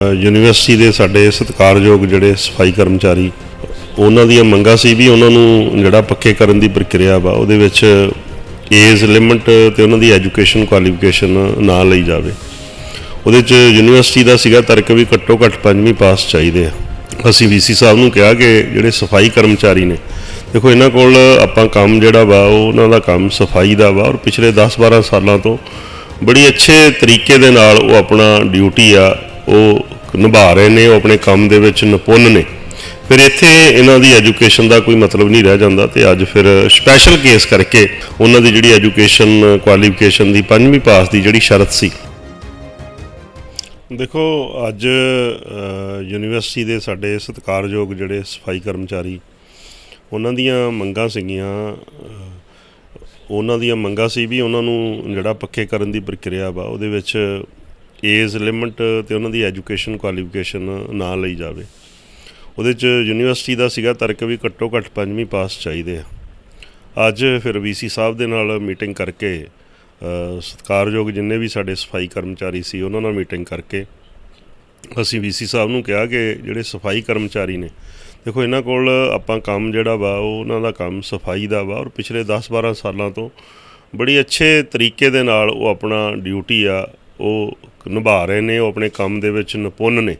University ਦੇ ਸਾਡੇ ਸਤਿਕਾਰਯੋਗ ਜਿਹੜੇ ਸਫ਼ਾਈ ਕਰਮਚਾਰੀ, ਉਹਨਾਂ ਦੀਆਂ ਮੰਗਾਂ ਸੀ ਵੀ ਉਹਨਾਂ ਨੂੰ ਜਿਹੜਾ ਪੱਕੇ ਕਰਨ ਦੀ ਪ੍ਰਕਿਰਿਆ ਵਾ, ਉਹਦੇ ਵਿੱਚ ਏਜ ਲਿਮਟ ਤੇ ਉਹਨਾਂ ਦੀ ਐਜੂਕੇਸ਼ਨ ਕੁਆਲੀਫਿਕੇਸ਼ਨ ਨਾ ਲਈ ਜਾਵੇ। ਉਹਦੇ ਚ ਯੂਨੀਵਰਸਿਟੀ ਦਾ ਸੀਗਾ ਤਰਕ ਵੀ ਘੱਟੋ ਘੱਟ ਪੰਜਵੀਂ ਪਾਸ ਚਾਹੀਦੇ ਆ। ਅਸੀਂ ਵੀਸੀ ਸਾਹਿਬ ਨੂੰ ਕਿਹਾ ਕਿ ਜਿਹੜੇ ਸਫ਼ਾਈ ਕਰਮਚਾਰੀ ਨੇ, ਦੇਖੋ ਇਹਨਾਂ ਕੋਲ ਆਪਾਂ ਕੰਮ ਜਿਹੜਾ ਵਾ, ਉਹ ਉਹਨਾਂ ਦਾ ਕੰਮ ਸਫ਼ਾਈ ਦਾ ਵਾ, ਔਰ ਪਿਛਲੇ 10-12 ਸਾਲਾਂ ਤੋਂ ਬੜੀ ਅੱਛੇ ਤਰੀਕੇ ਦੇ ਨਾਲ ਉਹ ਆਪਣਾ ਡਿਊਟੀ ਆ ਉਹ ਨਿਭਾ ਰਹੇ ਨੇ, ਉਹ ਆਪਣੇ ਕੰਮ ਦੇ ਵਿੱਚ ਨਿਪੁੰਨ ਨੇ। ਫਿਰ ਇੱਥੇ ਇਹਨਾਂ ਦੀ ਐਜੂਕੇਸ਼ਨ ਦਾ ਕੋਈ ਮਤਲਬ ਨਹੀਂ ਰਹਿ ਜਾਂਦਾ ਤੇ ਅੱਜ ਫਿਰ ਸਪੈਸ਼ਲ ਕੇਸ ਕਰਕੇ ਉਹਨਾਂ ਦੀ ਜਿਹੜੀ ਐਜੂਕੇਸ਼ਨ ਕੁਆਲੀਫਿਕੇਸ਼ਨ ਦੀ ਪੰਜਵੀਂ ਪਾਸ ਦੀ ਜਿਹੜੀ ਸ਼ਰਤ ਸੀ। ਦੇਖੋ, ਅੱਜ ਯੂਨੀਵਰਸਿਟੀ ਦੇ ਸਾਡੇ ਸਤਿਕਾਰਯੋਗ ਜਿਹੜੇ ਸਫ਼ਾਈ ਕਰਮਚਾਰੀ, ਉਹਨਾਂ ਦੀਆਂ ਮੰਗਾਂ ਸੀਗੀਆਂ ਉਹਨਾਂ ਦੀਆਂ ਮੰਗਾਂ ਸੀ ਵੀ ਉਹਨਾਂ ਨੂੰ ਜਿਹੜਾ ਪੱਕੇ ਕਰਨ ਦੀ ਪ੍ਰਕਿਰਿਆ ਵਾ, ਉਹਦੇ ਵਿੱਚ ਏਜ ਲਿਮਟ ਤੇ ਉਹਨਾਂ ਦੀ ਐਜੂਕੇਸ਼ਨ ਕੁਆਲੀਫਿਕੇਸ਼ਨ ਨਾ ਲਈ ਜਾਵੇ। ਉਹਦੇ ਚ ਯੂਨੀਵਰਸਿਟੀ ਦਾ ਸੀਗਾ ਤਰਕ ਵੀ ਘੱਟੋ ਘੱਟ ਪੰਜਵੀਂ ਪਾਸ ਚਾਹੀਦੇ ਆ। ਅੱਜ ਫਿਰ ਵੀਸੀ ਸਾਹਿਬ ਦੇ ਨਾਲ ਮੀਟਿੰਗ ਕਰਕੇ ਅ, ਸਤਿਕਾਰਯੋਗ ਜਿੰਨੇ ਵੀ ਸਾਡੇ ਸਫ਼ਾਈ ਕਰਮਚਾਰੀ ਸੀ ਉਹਨਾਂ ਨਾਲ ਮੀਟਿੰਗ ਕਰਕੇ ਅਸੀਂ ਵੀਸੀ ਸਾਹਿਬ ਨੂੰ ਕਿਹਾ ਕਿ ਜਿਹੜੇ ਸਫ਼ਾਈ ਕਰਮਚਾਰੀ ਨੇ ਦੇਖੋ ਇਹਨਾਂ ਕੋਲ ਆਪਾਂ ਕੰਮ ਜਿਹੜਾ ਵਾ ਉਹ ਉਹਨਾਂ ਦਾ ਕੰਮ ਸਫ਼ਾਈ ਦਾ ਵਾ ਔਰ ਪਿਛਲੇ 10-12 ਸਾਲਾਂ ਤੋਂ ਬੜੀ ਅੱਛੇ ਤਰੀਕੇ ਦੇ ਨਾਲ ਉਹ ਆਪਣਾ ਡਿਊਟੀ ਆ ਉਹ ਨਿਭਾ ਰਹੇ ਨੇ, ਉਹ ਆਪਣੇ ਕੰਮ ਦੇ ਵਿੱਚ ਨਿਪੁੰਨ ਨੇ।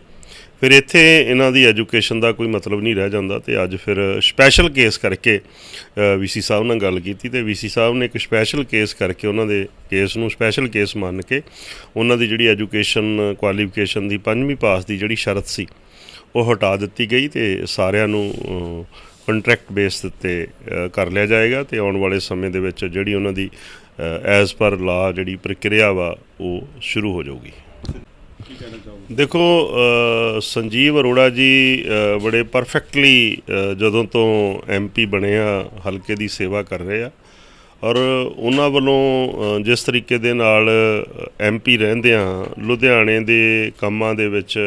ਫਿਰ ਇੱਥੇ ਇਹਨਾਂ ਦੀ ਐਜੂਕੇਸ਼ਨ ਦਾ ਕੋਈ ਮਤਲਬ ਨਹੀਂ ਰਹਿ ਜਾਂਦਾ ਤੇ ਅੱਜ ਫਿਰ ਸਪੈਸ਼ਲ ਕੇਸ ਕਰਕੇ ਵੀਸੀ ਸਾਹਿਬ ਨਾਲ ਗੱਲ ਕੀਤੀ ਤੇ ਵੀਸੀ ਸਾਹਿਬ ਨੇ ਇੱਕ ਸਪੈਸ਼ਲ ਕੇਸ ਕਰਕੇ ਉਹਨਾਂ ਦੇ ਕੇਸ ਨੂੰ ਸਪੈਸ਼ਲ ਕੇਸ ਮੰਨ ਕੇ ਉਹਨਾਂ ਦੀ ਜਿਹੜੀ ਐਜੂਕੇਸ਼ਨ ਕੁਆਲੀਫਿਕੇਸ਼ਨ ਦੀ ਪੰਜਵੀਂ ਪਾਸ ਦੀ ਜਿਹੜੀ ਸ਼ਰਤ ਸੀ, ਉਹ ਹਟਾ ਦਿੱਤੀ ਗਈ ਤੇ ਸਾਰਿਆਂ ਨੂੰ ਕੰਟਰੈਕਟ ਬੇਸ 'ਤੇ ਕਰ ਲਿਆ ਜਾਏਗਾ ਤੇ ਆਉਣ ਵਾਲੇ ਸਮੇਂ ਦੇ ਵਿੱਚ ਜਿਹੜੀ ਉਹਨਾਂ ਦੀ ਐਜ਼ ਪਰ ਲਾ ਜਿਹੜੀ ਪ੍ਰਕਿਰਿਆ ਵਾ, ਉਹ ਸ਼ੁਰੂ ਹੋ ਜਾਊਗੀ। ਦੇਖੋ ਸੰਜੀਵ ਅਰੋੜਾ ਜੀ ਬੜੇ ਪਰਫੈਕਟਲੀ ਜਦੋਂ ਤੋਂ ਐਮਪੀ ਬਣੇ ਆ, ਹਲਕੇ ਦੀ ਸੇਵਾ ਕਰ ਰਹੇ ਆ। ਔਰ ਉਹਨਾਂ ਵੱਲੋਂ ਜਿਸ ਤਰੀਕੇ ਦੇ ਨਾਲ ਐਮਪੀ ਰਹਿੰਦੇ ਆ, ਲੁਧਿਆਣੇ ਦੇ ਕੰਮਾਂ ਦੇ ਵਿੱਚ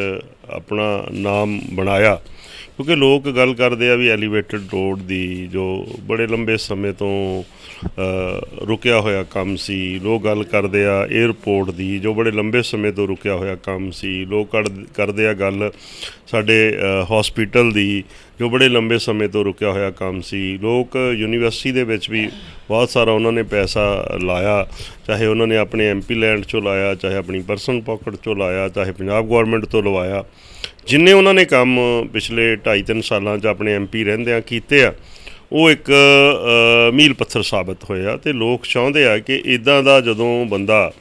ਆਪਣਾ ਨਾਮ ਬਣਾਇਆ। ਕਿਉਂਕਿ ਲੋਕ ਗੱਲ ਕਰਦੇ ਆ ਵੀ ਐਲੀਵੇਟਡ ਰੋਡ ਦੀ, ਜੋ ਬੜੇ ਲੰਬੇ ਸਮੇਂ ਤੋਂ ਰੁਕਿਆ ਹੋਇਆ ਕੰਮ ਸੀ। ਲੋਕ ਗੱਲ ਕਰਦੇ ਆ 에ਅਰਪੋਰਟ ਦੀ, ਜੋ ਬੜੇ ਲੰਬੇ ਸਮੇਂ ਤੋਂ ਰੁਕਿਆ ਹੋਇਆ ਕੰਮ ਸੀ। ਲੋਕ ਕਰਦੇ ਆ ਗੱਲ ਸਾਡੇ ਹਸਪੀਟਲ ਦੀ ਜੋ ਬੜੇ ਲੰਬੇ ਸਮੇਂ ਤੋਂ ਰੁਕਿਆ ਹੋਇਆ ਕੰਮ ਸੀ। ਲੋਕ ਯੂਨੀਵਰਸਿਟੀ ਦੇ ਵਿੱਚ ਵੀ ਬਹੁਤ ਸਾਰਾ ਉਹਨਾਂ ਨੇ ਪੈਸਾ ਲਾਇਆ, ਚਾਹੇ ਉਹਨਾਂ ਨੇ ਆਪਣੇ ਐਮਪੀ ਲੈਂਡ ਚੋਂ ਲਾਇਆ, ਚਾਹੇ ਆਪਣੀ ਪਰਸਨਲ ਪਾਕਟ ਚੋਂ ਲਾਇਆ, ਚਾਹੇ ਪੰਜਾਬ ਗਵਰਨਮੈਂਟ ਤੋਂ ਲਵਾਇਆ। ਜਿੰਨੇ ਉਹਨਾਂ ਨੇ ਕੰਮ ਪਿਛਲੇ 2.5-3 ਸਾਲਾਂ 'ਚ ਆਪਣੇ ਐਮਪੀ ਰਹਿੰਦਿਆਂ ਕੀਤੇ ਆ, ਉਹ ਇੱਕ ਮੀਲ ਪੱਥਰ ਸਾਬਤ ਹੋਇਆ ਤੇ ਲੋਕ ਚਾਹੁੰਦੇ ਆ ਕਿ ਇਦਾਂ ਦਾ ਜਦੋਂ ਬੰਦਾ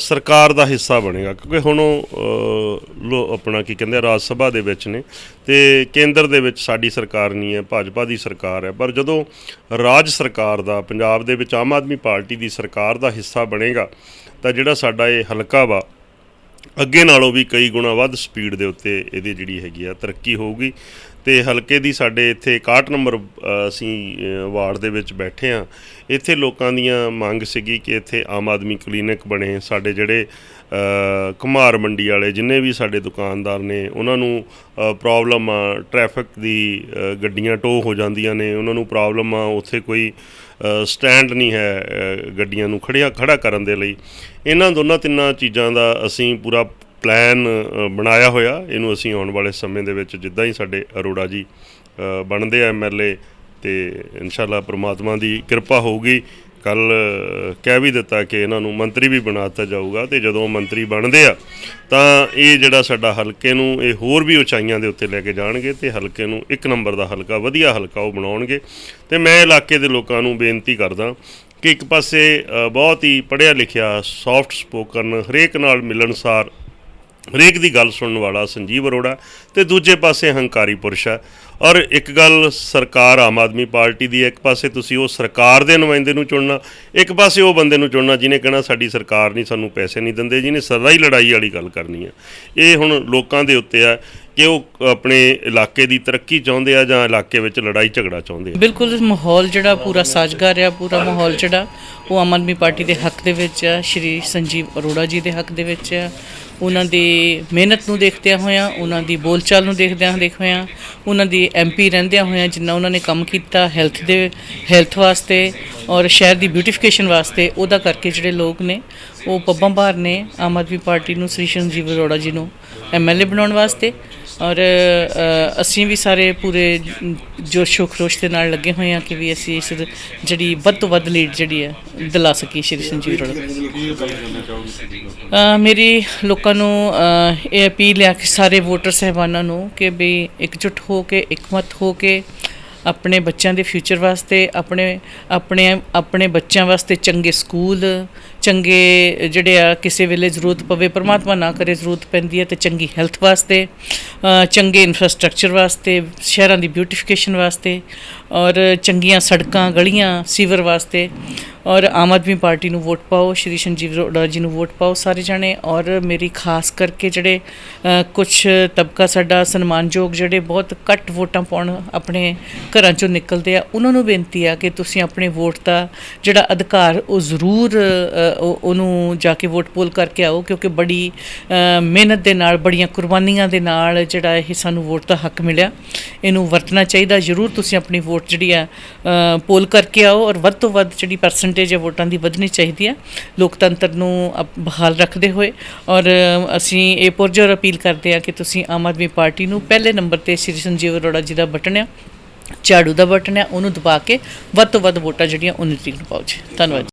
ਸਰਕਾਰ ਦਾ ਹਿੱਸਾ ਬਣੇਗਾ। ਕਿਉਂਕਿ ਹੁਣ ਉਹ ਲੋ, ਆਪਣਾ ਕੀ ਕਹਿੰਦੇ ਰਾਜ ਸਭਾ ਦੇ ਵਿੱਚ ਨੇ ਤੇ ਕੇਂਦਰ ਦੇ ਵਿੱਚ ਸਾਡੀ ਸਰਕਾਰ ਨਹੀਂ ਹੈ, ਭਾਜਪਾ ਦੀ ਸਰਕਾਰ ਹੈ। ਪਰ ਜਦੋਂ ਰਾਜ ਸਰਕਾਰ ਦਾ, ਪੰਜਾਬ ਦੇ ਵਿੱਚ ਆਮ ਆਦਮੀ ਪਾਰਟੀ ਦੀ ਸਰਕਾਰ ਦਾ ਹਿੱਸਾ ਬਣੇਗਾ, ਤਾਂ ਜਿਹੜਾ ਸਾਡਾ ਇਹ ਹਲਕਾ ਵਾ, ਅੱਗੇ ਨਾਲੋਂ ਵੀ ਕਈ ਗੁਣਾ ਵੱਧ ਸਪੀਡ ਦੇ ਉੱਤੇ ਇਹਦੀ ਜਿਹੜੀ ਹੈਗੀ ਆ, ਤਰੱਕੀ ਹੋਊਗੀ। ਤੇ ਹਲਕੇ ਦੀ ਸਾਡੇ ਇੱਥੇ 61 ਨੰਬਰ ਅਸੀਂ ਵਾਰਡ ਦੇ ਵਿੱਚ ਬੈਠੇ ਆ ਇੱਥੇ ਲੋਕਾਂ ਦੀਆਂ ਮੰਗ ਸੀਗੀ ਕਿ ਇੱਥੇ ਆਮ ਆਦਮੀ ਕਲੀਨਿਕ ਬਣੇ। ਸਾਡੇ ਜਿਹੜੇ ਅ, ਕੁਮਾਰ ਮੰਡੀ ਵਾਲੇ ਜਿੰਨੇ ਵੀ ਸਾਡੇ ਦੁਕਾਨਦਾਰ ਨੇ ਉਹਨਾਂ ਨੂੰ ਪ੍ਰੋਬਲਮ ਆ ਟ੍ਰੈਫਿਕ ਦੀ ਗੱਡੀਆਂ ਟੋ ਹੋ ਜਾਂਦੀਆਂ ਨੇ। ਉਹਨਾਂ ਨੂੰ ਪ੍ਰੋਬਲਮ ਆ ਉੱਥੇ ਕੋਈ ਸਟੈਂਡ ਨਹੀਂ ਹੈ ਗੱਡੀਆਂ ਨੂੰ ਖੜਿਆ ਖੜਾ ਕਰਨ ਦੇ ਲਈ। ਇਹਨਾਂ ਦੋਨਾਂ ਤਿੰਨਾਂ ਚੀਜ਼ਾਂ ਦਾ ਅਸੀਂ ਪੂਰਾ ਪਲਾਨ ਬਣਾਇਆ ਹੋਇਆ। ਇਹਨੂੰ ਅਸੀਂ ਆਉਣ ਵਾਲੇ ਸਮੇਂ ਦੇ ਵਿੱਚ ਜਿੱਦਾਂ ਹੀ ਸਾਡੇ ਅਰੋੜਾ ਜੀ ਬਣਦੇ ਆ ਐਮਐਲਏ ਤੇ ਇਨਸ਼ਾਅੱਲਾ ਪ੍ਰਮਾਤਮਾ ਦੀ ਕਿਰਪਾ ਹੋਊਗੀ। ਕੱਲ ਕਹਿ ਵੀ ਦਿੱਤਾ ਕਿ ਇਹਨਾਂ ਨੂੰ ਮੰਤਰੀ ਵੀ ਬਣਾ ਦਿੱਤਾ ਜਾਊਗਾ ਤੇ ਜਦੋਂ ਮੰਤਰੀ ਬਣਦੇ ਆ, ਤਾਂ ਇਹ ਜਿਹੜਾ ਸਾਡਾ ਹਲਕੇ ਨੂੰ, ਇਹ ਹੋਰ ਵੀ ਉਚਾਈਆਂ ਦੇ ਉੱਤੇ ਲੈ ਕੇ ਜਾਣਗੇ ਤੇ ਹਲਕੇ ਨੂੰ ਇੱਕ ਨੰਬਰ ਦਾ ਹਲਕਾ, ਵਧੀਆ ਹਲਕਾ ਉਹ ਬਣਾਉਣਗੇ। ਤੇ ਮੈਂ ਇਲਾਕੇ ਦੇ ਲੋਕਾਂ ਨੂੰ ਬੇਨਤੀ ਕਰਦਾ ਕਿ ਇੱਕ ਪਾਸੇ ਬਹੁਤ ਹੀ ਪੜ੍ਹਿਆ ਲਿਖਿਆ ਸੌਫਟ ਸਪੋਕਨ ਹਰੇਕ ਨਾਲ ਮਿਲਣਸਾਰ ਹਰੇਕ ਦੀ ਗੱਲ ਸੁਣਨ ਵਾਲਾ ਸੰਜੀਵ ਅਰੋੜਾ ਤੇ ਦੂਜੇ ਪਾਸੇ ਹੰਕਾਰੀ ਪੁਰਸ਼ ਹੈ। ਔਰ ਇੱਕ ਗੱਲ ਸਰਕਾਰ ਆਮ ਆਦਮੀ ਪਾਰਟੀ ਦੀ ਹੈ, ਇੱਕ ਪਾਸੇ ਤੁਸੀਂ ਉਹ ਸਰਕਾਰ ਦੇ ਨੁਮਾਇੰਦੇ ਨੂੰ ਚੁਣਨਾ ਇੱਕ ਪਾਸੇ ਉਹ ਬੰਦੇ ਨੂੰ ਚੁਣਨਾ ਜਿਹਨੇ ਕਹਿਣਾ ਸਾਡੀ ਸਰਕਾਰ ਨਹੀਂ ਸਾਨੂੰ ਪੈਸੇ ਨਹੀਂ ਦਿੰਦੇ ਜਿਹਨੇ ਸਦਾ ਹੀ ਲੜਾਈ ਵਾਲੀ ਗੱਲ ਕਰਨੀ ਆ ਇਹ ਹੁਣ ਲੋਕਾਂ ਦੇ ਉੱਤੇ ਆ ਕਿ ਉਹ ਆਪਣੇ ਇਲਾਕੇ ਦੀ ਤਰੱਕੀ ਚਾਹੁੰਦੇ ਆ ਜਾਂ ਇਲਾਕੇ ਵਿੱਚ ਲੜਾਈ ਝਗੜਾ ਚਾਹੁੰਦੇ ਆ। ਬਿਲਕੁਲ ਮਾਹੌਲ ਜਿਹੜਾ ਪੂਰਾ ਸਾਜ਼ਗਾਰ ਆ ਪੂਰਾ ਮਾਹੌਲ ਜਿਹੜਾ ਉਹ ਆਮ ਆਦਮੀ ਪਾਰਟੀ ਦੇ ਹੱਕ ਦੇ ਵਿੱਚ ਆ ਸ਼੍ਰੀ ਸੰਜੀਵ ਅਰੋੜਾ ਜੀ ਦੇ ਹੱਕ ਦੇ ਵਿੱਚ ਆ ਉਹਨਾਂ ਦੀ ਮਿਹਨਤ ਨੂੰ ਦੇਖਦਿਆਂ ਹੋਇਆਂ ਉਹਨਾਂ ਦੀ ਬੋਲਚਾਲ ਨੂੰ ਦੇਖਦਿਆਂ ਦੇਖ ਹੋਇਆਂ ਉਹਨਾਂ ਦੀ ਐਮਪੀ ਰਹਿੰਦਿਆਂ ਹੋਇਆਂ ਜਿੰਨਾ ਉਹਨਾਂ ਨੇ ਕੰਮ ਕੀਤਾ ਹੈਲਥ ਦੇ ਹੈਲਥ ਵਾਸਤੇ ਔਰ ਸ਼ਹਿਰ ਦੀ ਬਿਊਟੀਫਿਕੇਸ਼ਨ ਵਾਸਤੇ, ਉਹਦਾ ਕਰਕੇ ਜਿਹੜੇ ਲੋਕ ਨੇ, ਉਹ ਪੱਬਾਂ ਭਾਰ ਨੇ, ਆਮ ਆਦਮੀ ਪਾਰਟੀ ਨੂੰ, ਸ੍ਰੀ ਸੰਜੀਵ ਅਰੋੜਾ ਜੀ ਨੂੰ। ਐਮਐਲਏ ਬਣਾਉਣ ਵਾਸਤੇ ਔਰ ਅਸੀਂ ਵੀ ਸਾਰੇ ਪੂਰੇ ਜੋਸ਼ੋ ਖਰੋਸ਼ ਦੇ ਨਾਲ ਲੱਗੇ ਹੋਏ ਹਾਂ ਕਿ ਵੀ ਅਸੀਂ ਇਸ ਜਿਹੜੀ ਵੱਧ ਤੋਂ ਵੱਧ ਲੀਡ ਜਿਹੜੀ ਹੈ, ਦਿਲਾ ਸਕੀ ਸ਼੍ਰੀ ਸੰਜੀਵ ਅਰੋੜਾ। ਮੇਰੀ ਲੋਕਾਂ ਨੂੰ ਇਹ ਅਪੀਲ ਹੈ ਕਿ ਸਾਰੇ ਵੋਟਰ ਸਹਿਬਾਨਾਂ ਨੂੰ ਕਿ ਵੀ ਇਕਜੁੱਟ ਹੋ ਕੇ, ਇਕਮਤ ਹੋ ਕੇ ਆਪਣੇ ਬੱਚਿਆਂ ਦੇ ਫਿਊਚਰ ਵਾਸਤੇ, ਆਪਣੇ ਆਪਣੇ ਆਪਣੇ ਬੱਚਿਆਂ ਵਾਸਤੇ ਚੰਗੇ ਸਕੂਲ, ਚੰਗੇ ਜਿਹੜੇ ਆ ਕਿਸੇ ਵੇਲੇ ਜ਼ਰੂਰਤ ਪਵੇ, ਪਰਮਾਤਮਾ ਨਾ ਕਰੇ ਜ਼ਰੂਰਤ ਪੈਂਦੀ ਹੈ ਤੇ ਚੰਗੀ ਹੈਲਥ ਵਾਸਤੇ ਚੰਗੇ ਇਨਫਰਾਸਟ੍ਰਕਚਰ ਵਾਸਤੇ, ਸ਼ਹਿਰਾਂ ਦੀ ਬਿਊਟੀਫਿਕੇਸ਼ਨ ਵਾਸਤੇ ਔਰ ਚੰਗੀਆਂ ਸੜਕਾਂ, ਗਲੀਆਂ, ਸੀਵਰ ਵਾਸਤੇ ਔਰ ਆਮ ਆਦਮੀ ਪਾਰਟੀ ਨੂੰ ਵੋਟ ਪਾਓ, ਸ਼੍ਰੀ ਸੰਜੀਵ ਅਰੋੜਾ ਜੀ ਨੂੰ ਵੋਟ ਪਾਓ ਸਾਰੇ ਜਾਣੇ। ਔਰ ਮੇਰੀ ਖਾਸ ਕਰਕੇ ਜਿਹੜੇ ਕੁਝ ਤਬਕਾ ਸਾਡਾ ਸਨਮਾਨਯੋਗ ਜਿਹੜੇ ਬਹੁਤ ਘੱਟ ਵੋਟਾਂ ਪਾਉਣ ਆਪਣੇ ਘਰਾਂ ਚੋਂ ਨਿਕਲਦੇ ਆ, ਉਹਨਾਂ ਨੂੰ ਬੇਨਤੀ ਆ ਕਿ ਤੁਸੀਂ ਆਪਣੇ ਵੋਟ ਦਾ ਜਿਹੜਾ ਅਧਿਕਾਰ ਉਹ ਜ਼ਰੂਰ ਉਹ- ਉਹਨੂੰ ਜਾ ਕੇ ਵੋਟ ਪੋਲ ਕਰਕੇ ਆਓ ਕਿਉਂਕਿ ਬੜੀ ਮਿਹਨਤ ਦੇ ਨਾਲ, ਬੜੀਆਂ ਕੁਰਬਾਨੀਆਂ ਦੇ ਨਾਲ ਜਿਹੜਾ ਇਹ ਸਾਨੂੰ ਵੋਟ ਦਾ ਹੱਕ ਮਿਲਿਆ। ਇਹਨੂੰ ਵਰਤਣਾ ਚਾਹੀਦਾ, ਜ਼ਰੂਰ ਤੁਸੀਂ ਆਪਣੀ ਵੋਟ ਜਿਹੜੀ ਆ ਪੋਲ ਕਰਕੇ ਆਓ ਔਰ ਵੱਧ ਤੋਂ ਵੱਧ ਜਿਹੜੀ ਪਰਸੈਂਟ ਪਰਸੈਂਟੇਜ ਵੋਟਾਂ ਦੀ ਵਧਣੀ ਚਾਹੀਦੀ ਹੈ, ਲੋਕਤੰਤਰ ਨੂੰ ਅਪ- ਬਹਾਲ ਰੱਖਦੇ ਹੋਏ। ਔਰ ਅਸੀਂ ਇਹ ਪੁਰਜੋਰ ਅਪੀਲ ਕਰਦੇ ਆ ਕਿ ਤੁਸੀਂ ਆਮ ਆਦਮੀ ਪਾਰਟੀ ਨੂੰ ਪਹਿਲੇ ਨੰਬਰ ਤੇ ਸ਼੍ਰੀ ਸੰਜੀਵ ਅਰੋੜਾ ਜੀ ਦਾ ਬਟਨ ਆ, ਝਾੜੂ ਦਾ ਬਟਨ ਆ, ਉਹਨੂੰ ਦਬਾ ਕੇ ਵੱਧ ਤੋਂ ਵੱਧ ਵੋਟਾਂ ਜਿਹੜੀਆਂ 19 ਤਰੀਕ ਨੂੰ ਪਾਓ ਜੀ। ਧੰਨਵਾਦ